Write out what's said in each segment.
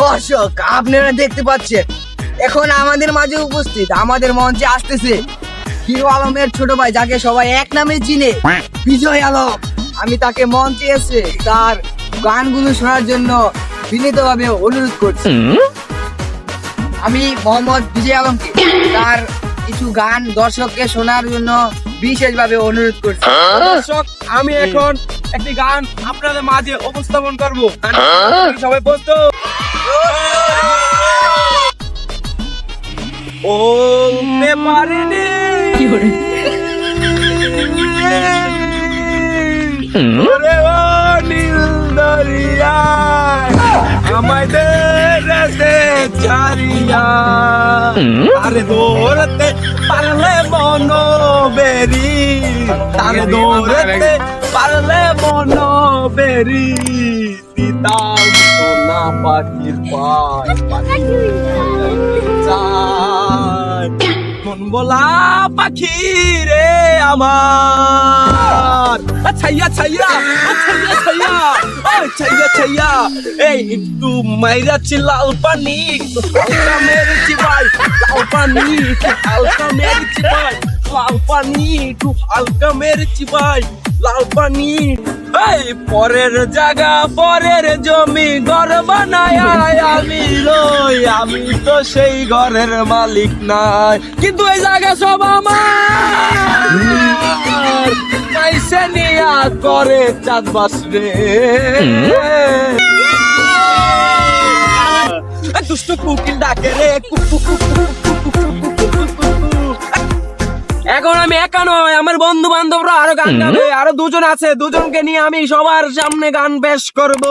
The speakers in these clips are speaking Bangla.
দর্শক, আপনারা দেখতে পাচ্ছেন, এখন আমাদের মাঝে উপস্থিত, আমাদের মঞ্চে আসতেছে হিরো আলমের ছোট ভাই, যাকে সবাই এক নামে চিনে, বিজয় আলম। আমি তাকে মঞ্চে এসে তার গানগুলো শোনার জন্য বিনীতভাবে অনুরোধ করছি। আমি মোহাম্মদ বিজয় আলমকে তার কিছু গান দর্শককে শোনার জন্য বিশেষভাবে অনুরোধ করছি। দর্শক আমি এখন একটি গান আপনাদের মাঝে উপস্থাপন করব। সবাই বসতো ও পারিনি। নীল দরিয়ায় আমাদের দেশে আরে দৌড়তে বেরি তারে দৌড়তে পারলে মন বেরি দিতাম সোনা পাখির পায়। মন বলা পাখি রে আমার। ছাইয়া ছাইয়া ছাইয়া ছাইয়া ছাইয়া ছাইয়া এই একটু মাইরা লাল পানি হালকা মেরেছি ভাই লাল পানি মেরেছি ভাই। লাল পানি একটু হালকা মেরেছি ভাই লাল পানি। এই পরের জায়গা পরের জমি ঘর বানায় আমি রই আমি তো সেই ঘরের মালিক নাই। কিন্তু এই জায়গা সব আমার। পয়সা নিয়া করে চাঁদ বাস রে দুষ্ট কুকিল ডাকে রে কুক কুক। এখন আমি একা নয় আমার বন্ধু বান্ধবরা আরও গান গাবে আরও দুজন আছে দুজনকে নিয়ে আমি সবার সামনে গান পেশ করব।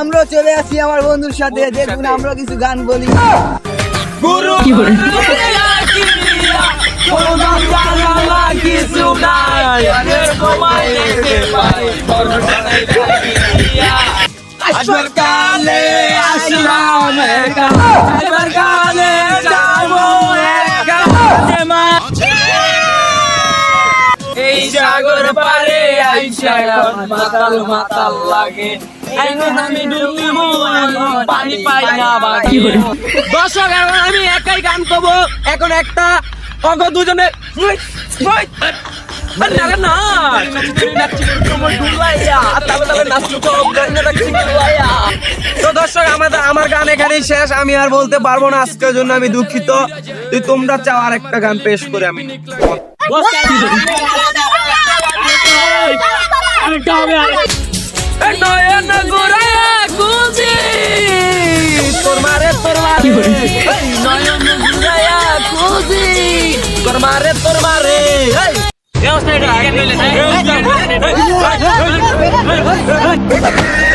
আমরা চলে আসি আমার বন্ধুর সাথে দেখুন আমরা কিছু গান বলি। গুরু কিছু নাই। আমি একাই গান করব। এখন একটা অঙ্ক দুজনে। না, তো দর্শক আমাদের আমার গান এখানেই শেষ। আমি আর বলতে পারব না আজকের জন্য আমি দুঃখিত। তুই তোমরা চাও আর একটা গান পেশ করে আমি। এ নয়ন গোরায়া Hey, hey, hey.